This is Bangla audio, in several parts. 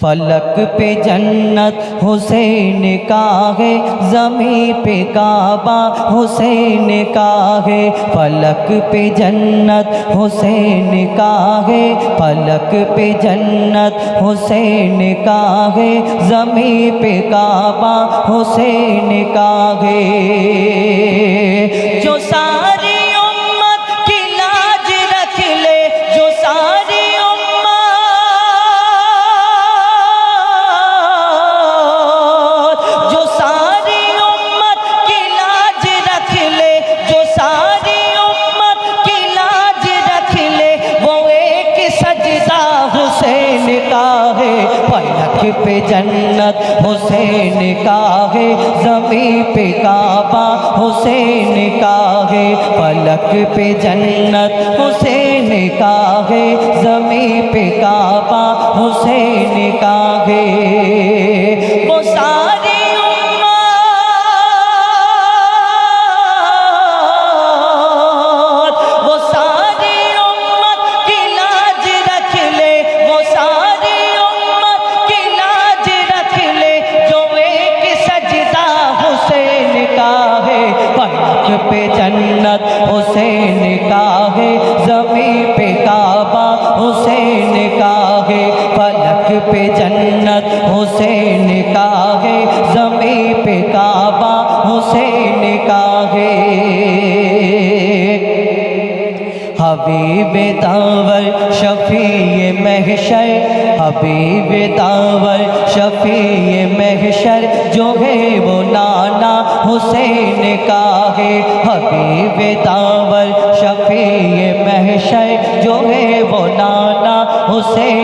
فلک پہ جنت، حسین کا ہے زمین پہ کعبہ، حسین کا ہے فلک پہ جنت، حسین کا ہے فلک پہ جنت، حسین کا ہے زمیں پہ کعبہ، حسین کا ہے جو سارے حسین کا ہے، فلک پہ جنت حسین کا ہے، زمین پہ کعبہ حسین کا ہے۔ داور، شفیع محشر، حبیب داور، شفیع محشر، جو ہے وہ نانا حسین کا ہے۔ حبیب داور، شفیع محشر، جو ہے وہ نانا حسین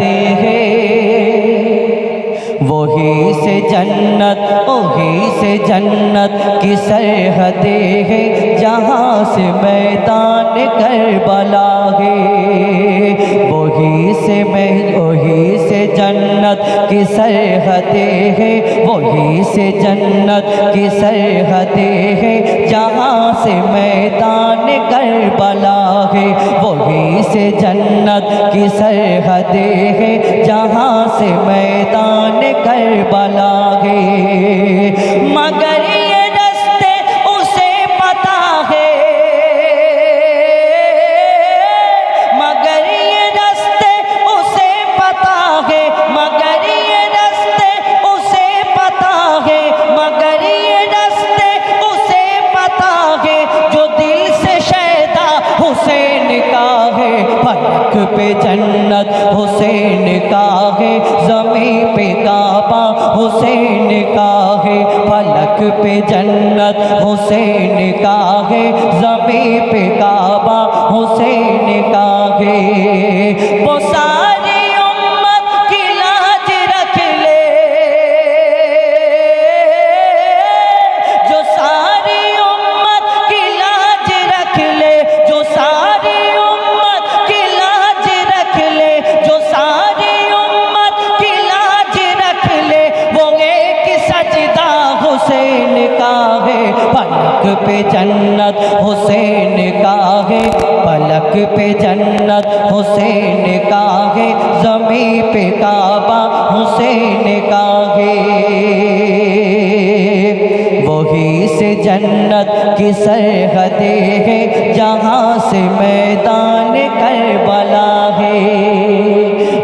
দেহে سے جنت وہی سے جنت کی سرحدیں ہیں جہاں سے میدان کربلا ہے۔ وہی سے میں وہی سے جنت کی سرحدیں ہیں وہی سے جنت کی سرحدیں ہیں جہاں سے میدان کربلا ہے۔ وہی سے جنت کی سرحدیں ہیں جہاں سے میدان کربلا آگے۔ مگر یہ رستے اسے پتا ہے۔ مگر یہ رستے اسے پتا ہے۔ مگر یہ رستے اسے پتا ہے۔ مگر یہ رستے اسے پتا ہے۔ جو دل سے شیدا حسین کا ہے۔ پلک پہ جنت حسین کا ہے۔ زمین حسین کا ہے پلک پہ جنت حسین کا ہے زمین پہ کا پہ جنت حسین کا ہے پلک پہ جنت حسین کا ہے زمین پہ کعبہ حسین کا ہے وہی سے جنت کی سرحدیں ہیں جہاں سے میدان کربلا ہے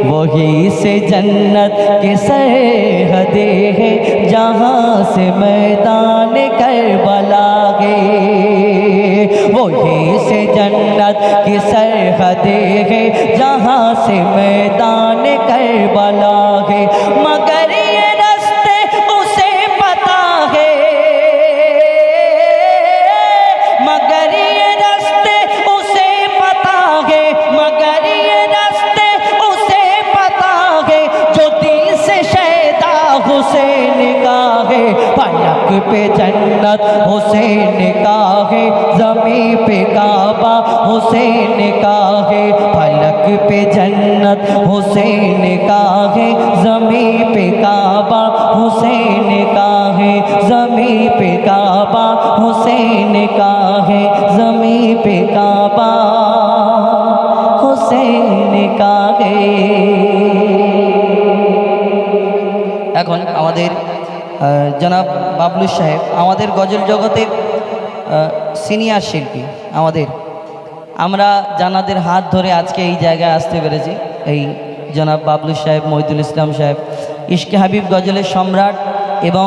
وہی سے جنت کی سرحدیں ہیں جہاں سے میدان سے میدان کربلا ہے۔ مشرق پہ جنت حسین کا ہے، زمین پہ کعبہ حسین کا ہے، پھلک پہ جنت حسین کا ہے، زمین پہ کعبہ حسین کا ہے، زمین پہ کعبہ حسین کا ہے، زمین پہ کعبہ حسین کا ہے۔ এখন আমাদের জনাব বাবলু সাহেব, আমাদের গজল জগতের সিনিয়র শিল্পী আমাদের। আমরা জানাদের হাত ধরে আজকে এই জায়গায় আসতে পেরেছি। এই জনাব বাবলু সাহেব, মহিদুল ইসলাম সাহেব, ইশকে হাবিব গজলের সম্রাট এবং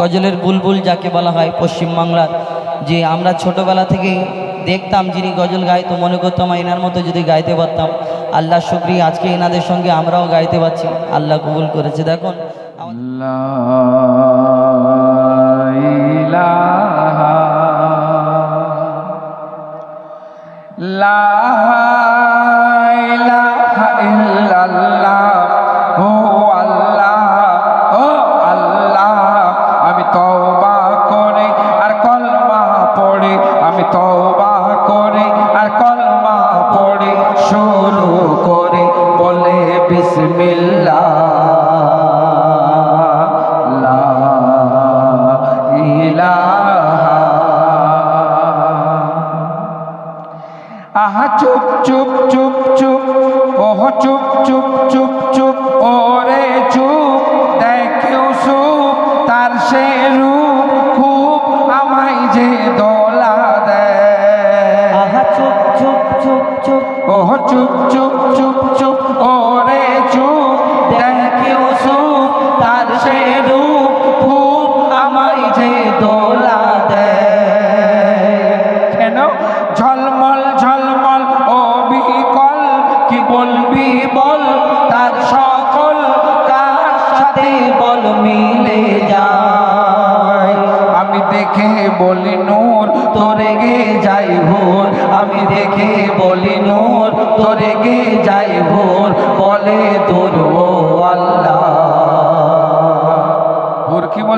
গজলের বুলবুল যাকে বলা হয় পশ্চিমবাংলার যে আমরা ছোটোবেলা থেকেই দেখতাম যিনি গজল গাইতো, মনে করতাম এনার মতো যদি গাইতে পারতাম আল্লাহ শুক্রিয়া আজকে এনাদের সঙ্গে আমরাও গাইতে পারছি। আল্লাহ কবুল করেছে দেখুন। লাহা আহা, চুপ চুপ চুপ চুপ, ওহ, চুপ চুপ চুপ চুপ, ওরে চুপ দেখেও সুপ তার সে রূপ।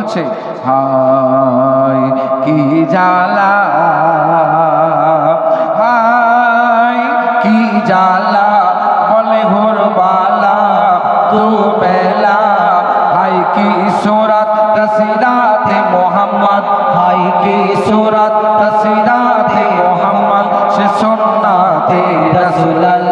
বলছে হাই কি জ্বালা হাই কি জ্বালা, বলে ভোর বালা, তু বেলা হাই কি সুরত, তসিরাতে মোহাম্মদ হাই কি সুরত, তসিরাতে মোহাম্মদ, সে সুন্নাতে রাসূলুল্লাহ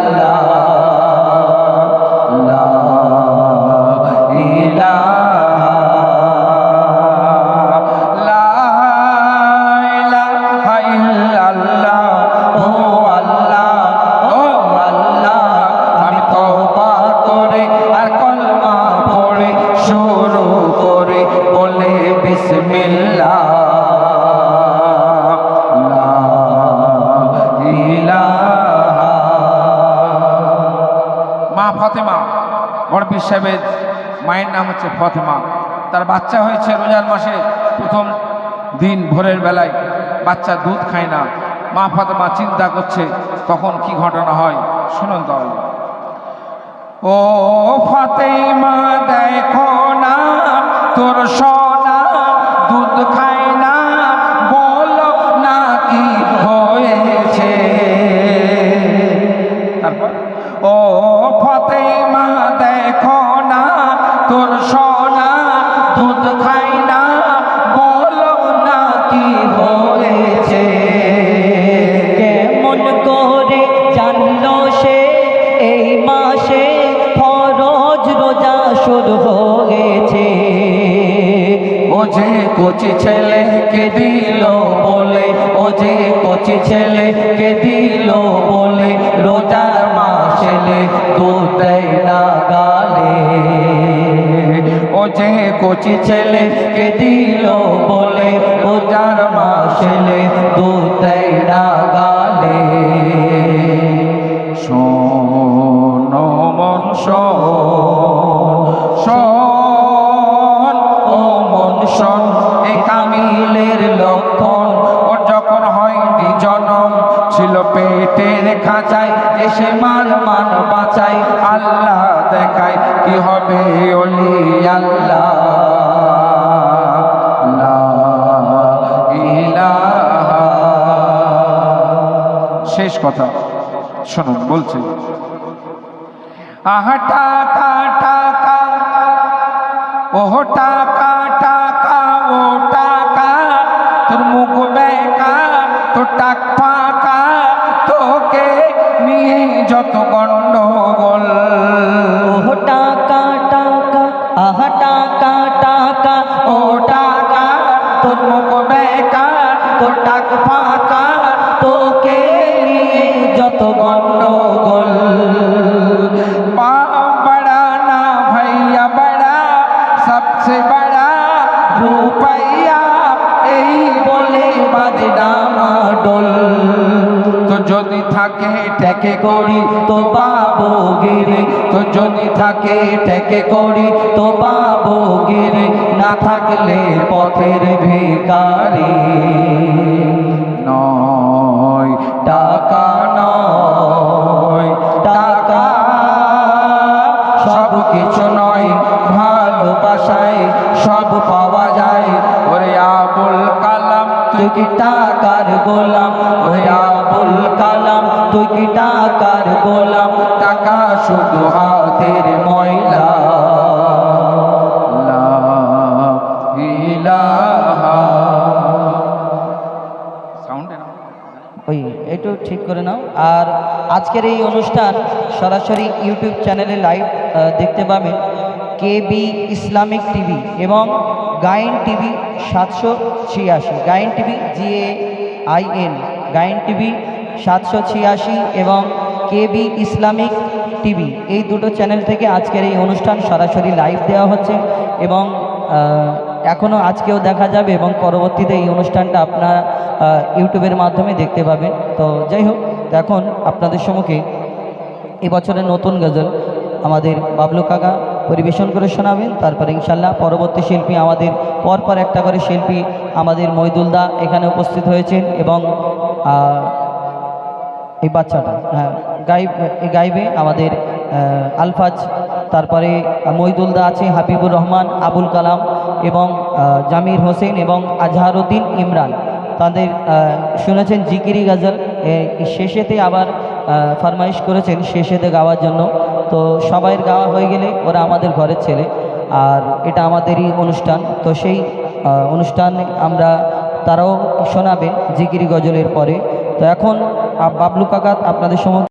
গড়বীর সাহেবের মায়ের নাম হচ্ছে ফতেমা। তার বাচ্চা হয়েছে রোজার মাসে প্রথম দিন ভোরের বেলায়। বাচ্চা দুধ খায় না। মা ফাতেমা চিন্তা করছে তখন কি ঘটনা হয়? শুনুন তাহলে ও ফাতেমা, দেখো না, তোর সোনা দুধ খায় কচি ছেলেকে দিল বলে, ও যে কচি ছেলেকে দিল বলে, রোজার মাসেলে দুধ দেয় না গালে। ও যে কচি ছেলেকে দিল বলে, রোজার মাসেলে দুধ দেয় না গালে। শোনো মন শোন কামিলের লক্ষণ ওর যখন হয়নি জনম, ছিল পেটের খাঁচায়, এসে মান মান বাঁচাই আল্লাহ দেখায় কি হবে অলি আল্লাহ। শেষ কথা, শুনুন, বলছে। আহা پاکا تھی جتگنڈا کا ٹاک بیو ٹک پاکا تیری جت گند ہو گل پام بڑا نہ بڑا যদি থাকে, ঠেকে করি তো বাবু গিরি। তো যদি থাকে, ঠেকে করি তো বাবু গিরি। না থাকলে পথের ভিকারি নয়, টাকা নয়, টাকা সব কিছু নয়, ভালোবাসায় সব পাওয়া যায়। ওরে আবুল কালাম, তুই কি টাকার গোলাম? ওরে আবুল কালাম, তুই কি টাকার গোলাম? টাকা শুধু হাতের ময়লা। ওই একটু ঠিক করে নাও। আর আজকের এই অনুষ্ঠান সরাসরি ইউটিউব চ্যানেলে লাইভ দেখতে পাবেন কে বি ইসলামিক টিভি এবং গায়েন টিভি সাতশো ছিয়াশি। গায়েন টিভি জি এ গায়েন টিভি, সাতশো ছিয়াশি এবং কে বি ইসলামিক টিভি। এই দুটো চ্যানেল থেকে আজকের এই অনুষ্ঠান সরাসরি লাইভ দেওয়া হচ্ছে এবং এখনও আজকেও দেখা যাবে এবং পরবর্তীতে এই অনুষ্ঠানটা আপনারা ইউটিউবের মাধ্যমে দেখতে পাবেন। তো যাই হোক, এখন আপনাদের সম্মুখে এবছরের নতুন গজল আমাদের বাবলু কাকা পরিবেশন করে শোনাবেন। তারপরে ইনশাল্লাহ পরবর্তী শিল্পী আমাদের, পরপর একটা করে শিল্পী আমাদের মইদুলদা এখানে উপস্থিত হয়েছেন এবং এই বাচ্চাটা হ্যাঁ গাইব গাইবে আমাদের আলফাজ, তারপরে মইদুলদা আছে হাবিবুর রহমান, আবুল কালাম এবং জামির হোসেন এবং আজহারুদ্দিন ইমরান। তাদের শুনেছেন জিকিরি গাজল শেষেতে আবার ফরমাইশ করেছেন শেষেতে গাওয়ার জন্য। তো সবাইয়ের গাওয়া হয়ে গেলে ওরা আমাদের ঘরের ছেলে, আর এটা আমাদেরই অনুষ্ঠান। তো সেই অনুষ্ঠানে আমরা, তারাও শোনাবেন জিগিরি গজলের পরে। তো এখন বাবলু কাকাত আপনাদের সময়